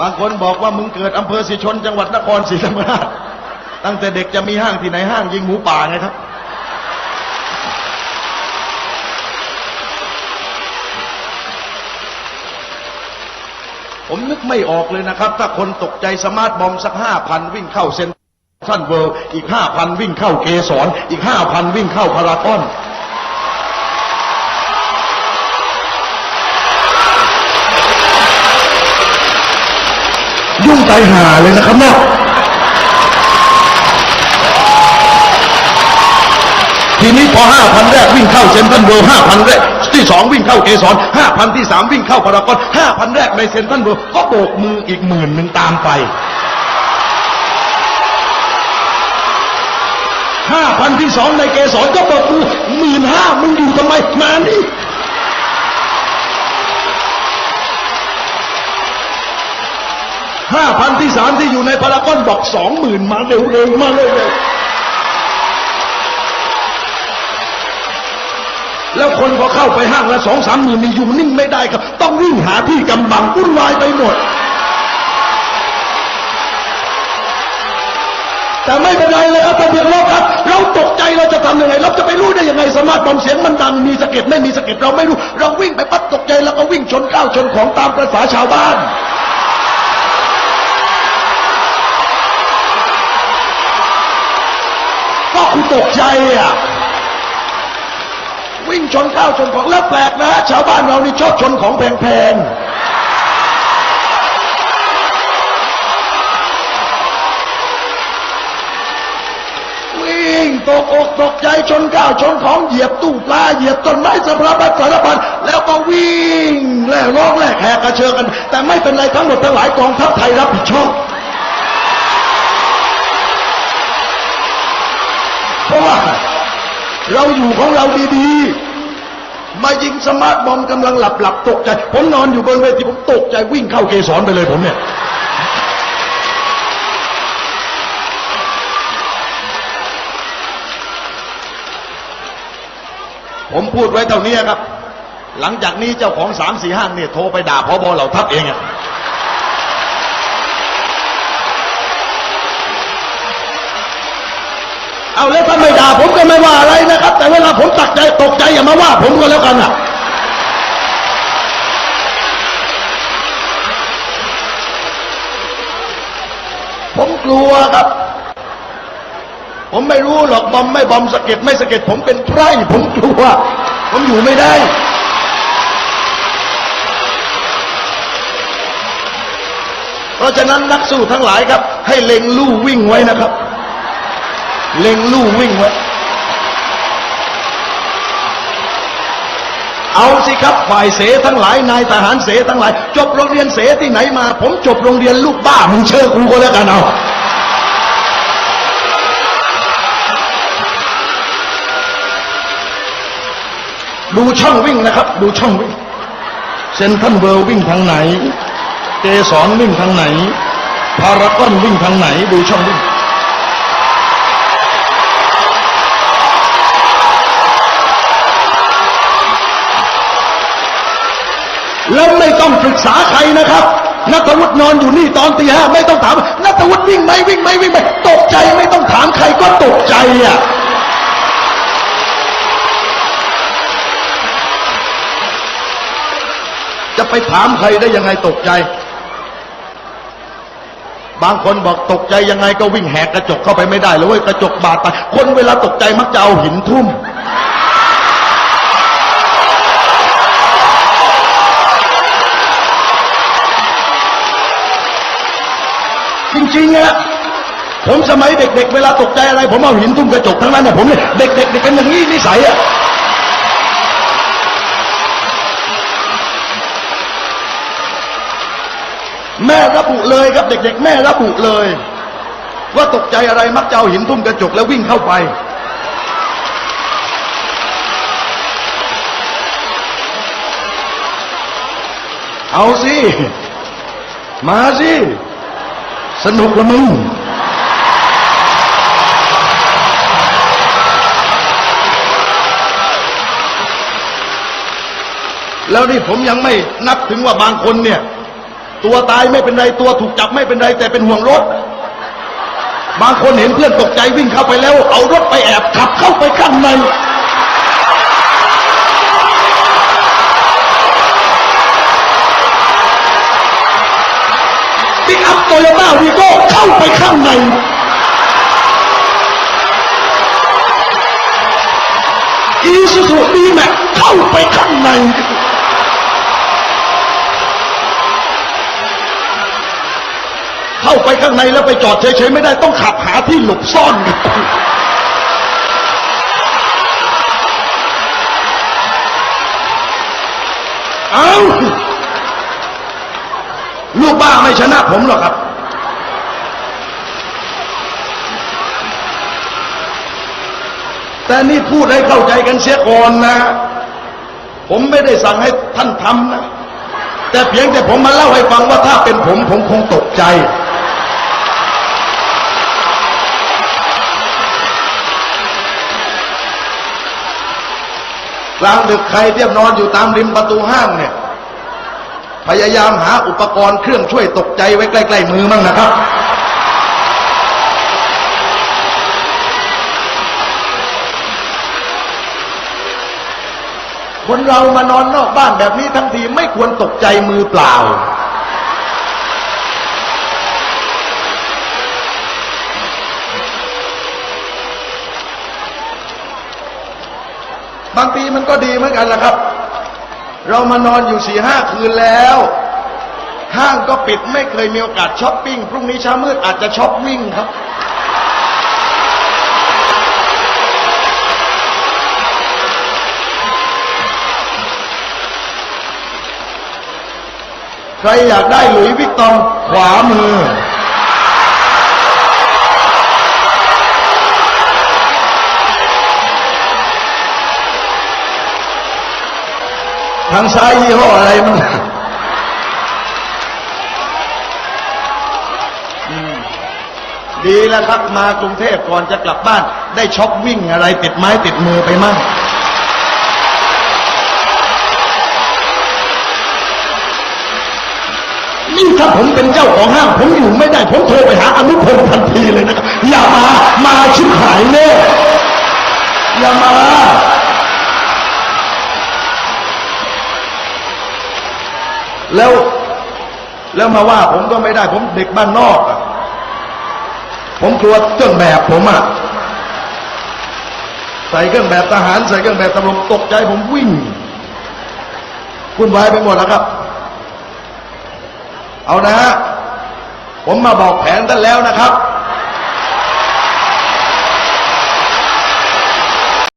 บางคนบอกว่ามึงเกิดอำเภอศรีชน จังหวัดนครศรีธรรมราช ตั้งแต่เด็กจะมีห้างที่ไหนห้างยิงหมูป่าไงครับ ผมนึกไม่ออกเลยนะครับ ถ้าคนตกใจสมาร์ทบอมสักห้าพันวิ่งเข้าเซ็นทรัลเวิลด์อีกห้าพันวิ่งเข้าเกสรอีกห้าพันวิ่งเข้าพารากอน ยุ่งใจหาเลยนะครับเนาะทีนี้พอห้าพันแรกวิ่งเข้าเซ็นทรัลเวิลด์ห้าพันแรกที่สองวิ่งเข้าเกสรห้าพันที่สามวิ่งเข้าพารากอนห้าพันแรกในเซ็นทรัลเวิลด์ก็โบกมืออีกหมื่นหนึ่งตามไปห้าพันที่สองในเกสรก็โบกมือหมื่นห้ามึงอยู่ทำไมมานี่ ห้าพันที่สามที่อยู่ในพารากอนบอกสองหมื่นมาเร็วๆมาเร็วๆแล้วคนพอเข้าไปห้างละสองสามหมื่นนี่อยู่นิ่งไม่ได้ครับ ต้องวิ่งหาที่กำบังวุ่นวายไปหมด แต่ไม่เป็นไรเลยครับท่านเพียงโลกครับ เราตกใจเราจะทำยังไง เราจะไปรู้ได้ยังไงสมาร์ทบอมเสียงมันดังมีสะเก็ดไม่มีสะเก็ดเราไม่รู้ เราวิ่งไปปั๊บตกใจแล้วก็วิ่งชนข้าวชนของตามประษาชาวบ้าน ก็คุณ ตกใจอะวิ่งชนข้าวชนของแล้วแปลกนะชาวบ้านเรานี่ชอบชนของแพงๆวิ่งตกอกตกใจชนข้าวชนของเหยียบตู้ปลาเหยียบต้นไม้สารพัดสารพันแล้วก็วิ่งแล่ร้องแลกแหกกระเชิงกัน แต่ไม่เป็นไรทั้งหมดทั้งหลายกองทัพไทยรับผิดชอบ เพราะว่าเราอยู่ของเราดีๆ มายิงสมาร์ทบอมกำลังหลับหลับๆตกใจ ผมนอนอยู่บนเวทีผมตกใจวิ่งเข้าเกสรไปเลยผมเนี่ย ผมพูดไว้เท่านี้ครับ หลังจากนี้เจ้าของสามสี่ห้างเนี่ยโทรไปด่าพอบอเหล่าทัพเองอะ เอาแล้วถ้าไม่ด่าผมก็ไม่ว่าอะไรนะครับ แต่เวลาผมตักใจตกใจอย่ามาว่าผมก็แล้วกันอะผมกลัวครับ ผมไม่รู้หรอกบอมไม่บอมสะเก็ดไม่สะเก็ดผมเป็นไพร่ผมกลัว ผมอยู่ไม่ได้ เพราะฉะนั้นนักสู้ทั้งหลายครับ ให้เล็งลู่วิ่งไว้นะครับ เล็งลู่วิ่งไว้เอาสิครับฝ่ายเสทั้งหลายนายทหารเสทั้งหลาย จบโรงเรียนเสที่ไหนมา ผมจบโรงเรียนลูกบ้ามึงเชื่อกูก็แล้วกันเอาดูช่องวิ่งนะครับ ดูช่องวิ่งเซนทันเวิลด์วิ่งทางไหนเกสรวิ่งทางไหนพารากอนวิ่งทางไหน ดูช่องวิ่ง ปรึกษาใครนะครับนัทวุฒินอนอยู่นี่ตอนตีห้าไม่ต้องถามนัทวุฒิวิ่งไหมวิ่งไหมวิ่งไหมตกใจไม่ต้องถามใครก็ตกใจอะจะไปถามใครได้ยังไงตกใจ บางคนบอกตกใจยังไงก็วิ่งแหกกระจกเข้าไปไม่ได้เลยเว้ยกระจกบาดไปคนเวลาตกใจมักจะเอาหินทุ่ม จริงๆอะผมสมัยเด็ก ๆ เวลาตกใจอะไร ผมเอาหินทุ่มกระจกทั้งนั้นนะผมเนี่ยเด็กๆเนี่ยเป็นอย่างนี้นิสัยอะแม่ระบุเลยครับเด็ก ๆ แม่ระบุเลย ว่าตกใจอะไรมักจะเอาหินทุ่มกระจกแล้ววิ่งเข้าไป เอาสิ มาสิ สนุกละมึงแล้วนี่ผมยังไม่นับถึงว่าบางคนเนี่ย ตัวตายไม่เป็นไรตัวถูกจับไม่เป็นไรแต่เป็นห่วงรถ บางคนเห็นเพื่อนตกใจวิ่งเข้าไปแล้ว เอารถไปแอบขับเข้าไปข้างใน ปิกอัพโตโยต้าวีโก้เข้าไปข้างใน อีซูซูดีแม็กเข้าไปข้างใน เข้าไปข้างในแล้วไปจอดเฉยๆไม่ได้ต้องขับหาที่หลบซ่อน เอาลูกบ้า ไม่ชนะผมหรอกครับ แต่นี่พูดให้เข้าใจกันเสียก่อนนะ ผมไม่ได้สั่งให้ท่านทำนะ แต่เพียงแต่ผมมาเล่าให้ฟังว่าถ้าเป็นผมผมคงตกใจกลางดึกใครเทียบนอนอยู่ตามริมประตูห้างเนี่ย พยายามหาอุปกรณ์เครื่องช่วยตกใจไว้ใกล้ ๆ มือมั่งนะครับ คนเรามานอนนอกบ้านแบบนี้ทั้งทีไม่ควรตกใจมือเปล่า บางทีมันก็ดีเหมือนกันแหละครับ เรามานอนอยู่สี่ห้าคืนแล้ว ห้างก็ปิดไม่เคยมีโอกาสช้อปปิ้งพรุ่งนี้เช้ามืดอาจจะช้อปวิ่งครับใครอยากได้หลุยวิกตองขวามือางซ้ายยี่ห้ออะไรมันอืมดีแล้วครับมากรุงเทพก่อนจะกลับบ้าน ได้ช็อปวิ่งอะไรติดไม้ติดมือไปมั่งนี่ถ้าผมเป็นเจ้าของห้าง ผมอยู่ไม่ได้ ผมโทรไปหาอนุพงศ์ทันทีเลยนะครับอย่ามา มาชิบหายแน่อย่ามา แล้วแล้วมาว่าผมก็ไม่ได้ ผมเด็กบ้านนอกอะผมกลัวเครื่องแบบผมอะใส่เครื่องแบบทหาร ใส่เครื่องแบบตำรวจตกใจผมวิ่งคุณวายไปหมดแล้วครับ เอานะฮะผมมาบอกแผนท่านแล้วนะครับ